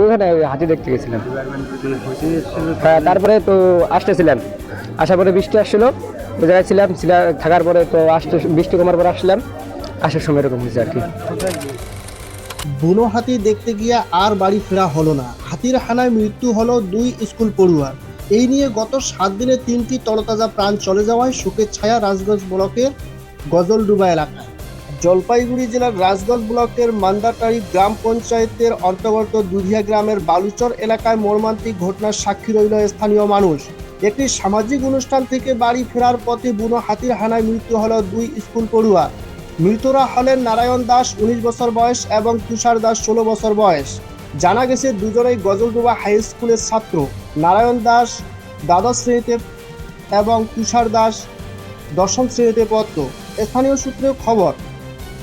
ওখানে ওই হাতি দেখতে গেছিলাম। হ্যাঁ তারপরে তো আসতেছিলাম। আসার পরে বৃষ্টি আসছিল, ওই জায়গায় ছিলাম থাকার পরে তো আসতে বৃষ্টি কমার পরে আসলাম। আসার সময় এরকম হয়েছে আর কি। বুনো হাতি দেখতে গিয়ে আর বাড়ি ফেরা হলো না। হাতির হানায় মৃত্যু হলো দুই স্কুল পড়ুয়ার। এই নিয়ে গত সাত দিনে তিনটি তরতাজা প্রাণ চলে যাওয়ায় শোকের ছায়া রাজগঞ্জ ব্লকের গজলডুবা এলাকায়। জলপাইগুড়ি জেলার রাজগঞ্জ ব্লকের মান্দাটারি গ্রাম পঞ্চায়েতের অন্তর্গত দুধিয়া গ্রামের বালুচর এলাকায় মর্মান্তিক ঘটনার সাক্ষী রইল স্থানীয় মানুষ। একটি সামাজিক অনুষ্ঠান থেকে বাড়ি ফেরার পথে বুনো হাতির হানায় মৃত্যু হল দুই স্কুল পড়ুয়া। মৃতরা হলেন নারায়ণ দাস উনিশ বছর বয়স এবং তুষার দাস ষোলো বছর বয়স। জানা গেছে দুজনেই গজলডুবা হাই স্কুলের ছাত্র। নারায়ণ দাস দ্বাদশ শ্রেণীতে এবং তুষার দাস দশম শ্রেণীতে পড়ত। স্থানীয় সূত্রে খবর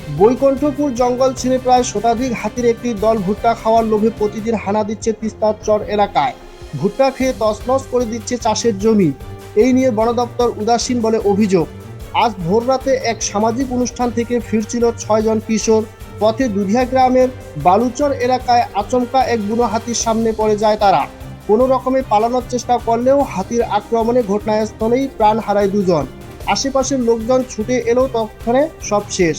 বৈকুণ্ঠপুর জঙ্গল ছেড়ে প্রায় শতাধিক হাতির একটি দল ভুট্টা খাওয়ার লোভে প্রতিদিন হানা দিচ্ছে তিস্তার চর এলাকায়। ভুট্টা খেয়ে তছনছ করে দিচ্ছে চাষের জমি। এই নিয়ে বন দপ্তর উদাসীন বলে অভিযোগ। আজ ভোররাতে এক সামাজিক অনুষ্ঠান থেকে ফিরছিল ছয়জন কিশোর। পথে দুধিয়া গ্রামের বালুচর এলাকায় আচমকা এক বুনো হাতির সামনে পড়ে যায় তারা। কোনো রকমে পালানোর চেষ্টা করলেও হাতির আক্রমণে ঘটনাস্থলেই প্রাণ হারায় দুজন। আশেপাশের লোকজন ছুটে এলেও তৎক্ষণে সব শেষ।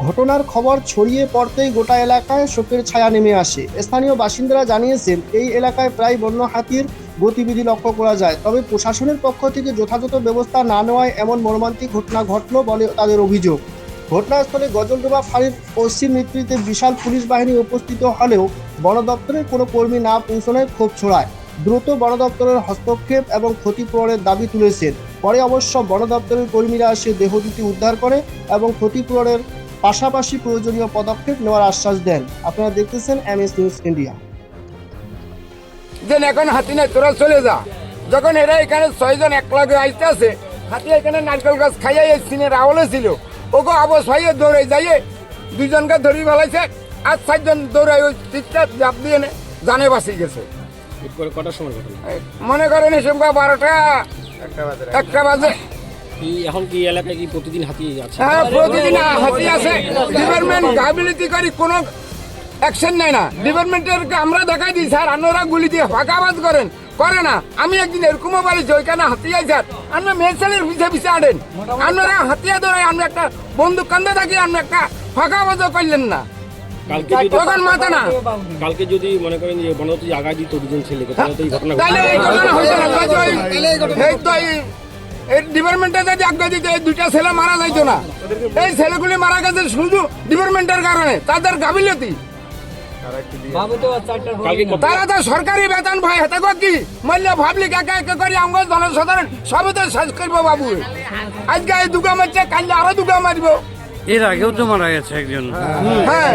ঘটনার খবর ছড়িয়ে পড়তেই গোটা এলাকায় শোকের ছায়া নেমে আসে। স্থানীয় বাসিন্দারা জানিয়েছেন, এই এলাকায় প্রায় বন্য হাতির গতিবিধি লক্ষ্য করা যায়, তবে প্রশাসনের পক্ষ থেকে যথাযথ ব্যবস্থা না নেওয়ায় এমন মর্মান্তিক ঘটনা ঘটল বলে তাদের অভিযোগ। ঘটনাস্থলে গজলডোবা ফাঁড়ির পশ্চিম নেতৃত্বে বিশাল পুলিশ বাহিনী উপস্থিত হলেও বন দপ্তরের কোনো কর্মী না পৌঁছানোয় ক্ষোভ ছড়ায়। দ্রুত বন দপ্তরের হস্তক্ষেপ এবং ক্ষতিপূরণের দাবি তুলেছেন। পরে অবশ্য বন দপ্তরের কর্মীরা এসে দেহদুটি উদ্ধার করে এবং ক্ষতিপূরণের পাশাপাশি প্রয়োজনীয় পদক্ষেপ নেওয়ার আশ্বাস দেন। আপনারা দেখতেছেন এমএস নিউজ ইন্ডিয়া যে এখন হাতি নাই তোরা চলে যা। যখন এরা এখানে ছয়জন এক লগে আইতে আছে হাতি এখানে নারকেল গাছ খাইয়া এই সিনের আওলে ছিল। ওকে আবস ভাইয়ে দৌড়ে যাইয়ে দুজনকে ধরি ফেলাইছে আর চারজন দৌড়াই ওই তিনটা জাপ দিয়ে জানে বাঁচি গেছে। কটার সময় মনে করেন এসব বারোটা একটা বাজে। কি এখন কি এলাকায় কি প্রতিদিন হাতি আছে? হ্যাঁ প্রতিদিন হাতি আছে। ডিপার্টমেন্ট গাফিলতি করি কোনো অ্যাকশন নেয় না। ডিপার্টমেন্টের আমরা দেখাই দিই স্যার আপনারা গুলি দিয়ে ফাঁকাবাজ করেন। করে না। আমি একদিন এরকমও বলেছি ওইখানে হাতি স্যার। মেয়ে ছেলের পিছিয়ে আনেন। আপনারা হাতিয়া ধরে আমরা একটা বন্দুক কান্দে থাকি আপনি একটা ফাঁকাবাজও করলেন না। কালকে যদি তখন মাথা না। কালকে যদি মনে করেন যে যদি দিত দুজন ছেলেকে তাহলে তো এই ঘটনা তাহলে এই ডিপার্টমেন্টে যদি আজ্ঞা দিতে এই দুইটা ছেলে মারা যাইতো না। এই ছেলেগুলি মারা গেছে শুধু ডিপার্টমেন্টের কারণে তাদের গাফিলতি। তারা তো সরকারি বেতন ভাই হাতে কি? মূল্য ভাবলি একা একা করে আমার জনসাধারণ সবই তো শেষ করব বাবু। আজকে এই দুগা মারছে কালকে আরও দুগা মারবো। এর আগেও তো মারা গেছে একজন। হ্যাঁ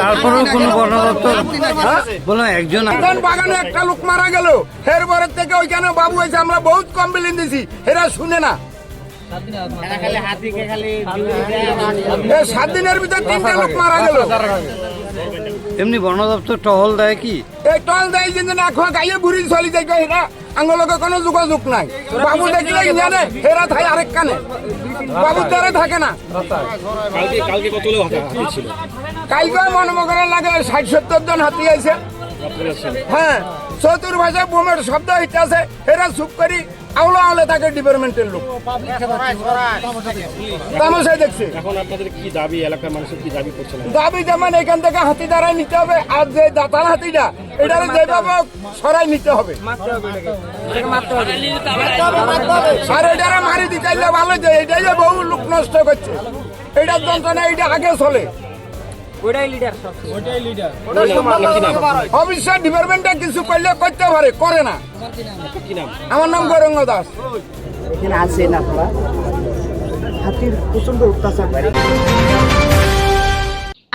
তারপরেও কোনো বনদপ্তর বলো একজন এখন বাগানে একটা লোক মারা গেল। এরপরের থেকে ওইখানে বাবু হয়েছে আমরা বহুত কমপ্লেন দিছি। এরা শুনে না। সাত দিনের ভিতরে তিনটা লোক মারা গেল। এমনি বনদপ্তর টহল দেয় কি? এই টহল দেয় কিন্তু না খোয়া গাইয়ে ঘুরি চলি যায় কই এরা আঙ্গলকে কোনো যোগাযোগ নাই। বাবু দেখলে জানে এরা থাকে আরেক কানে। বাবুর দ্বারা থাকে না। কালকে কালকে কত লোক ছিল? কালকে মনে মনে লাগে ষাট সত্তর জন হাতি আছে ছিল হ্যাঁ চতুর্ভাষায় বোমের শব্দ হইতে আছে এরা চুপ করি আওলা আওলে থাকে ডিপার্টমেন্টের লোক। তামাশায় দেখছে। এখন আপনাদের কি দাবি? এলাকার মানুষের কি দাবি করছেন দাবি যেমন এখান থেকে হাতি দ্বারাই নিতে হবে আর যে দাতাল হাতিটা এটারে যেভাবে সরাই নিতে হবে। আর এটারে মারি দিতে চাইলে ভালো যে এটাই যে বহু লোক নষ্ট করছে। এটার যন্ত্রণা এটা আগে চলে। অবশ্যই ডিপার্টমেন্টে কিছু করলে করতে পারে করে না। আমার নাম গৌরঙ্গ দাস। এখানে আসেন আপনারা। হাতির প্রচণ্ড অত্যাচার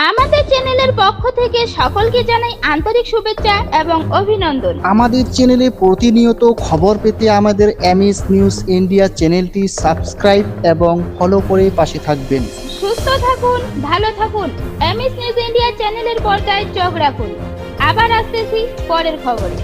আমাদের চ্যানেলের পক্ষ থেকে সকলকে জানাই আন্তরিক শুভেচ্ছা এবং অভিনন্দন। আমাদের চ্যানেলে প্রতিনিয়ত খবর পেতে আমাদের এমএস নিউজ ইন্ডিয়া চ্যানেলটি সাবস্ক্রাইব এবং ফলো করে পাশে থাকবেন। সুস্থ থাকুন, ভালো থাকুন। এমএস নিউজ ইন্ডিয়া চ্যানেলের পর্দায় চোখ রাখুন। আবার আসতেছি পরের খবরে।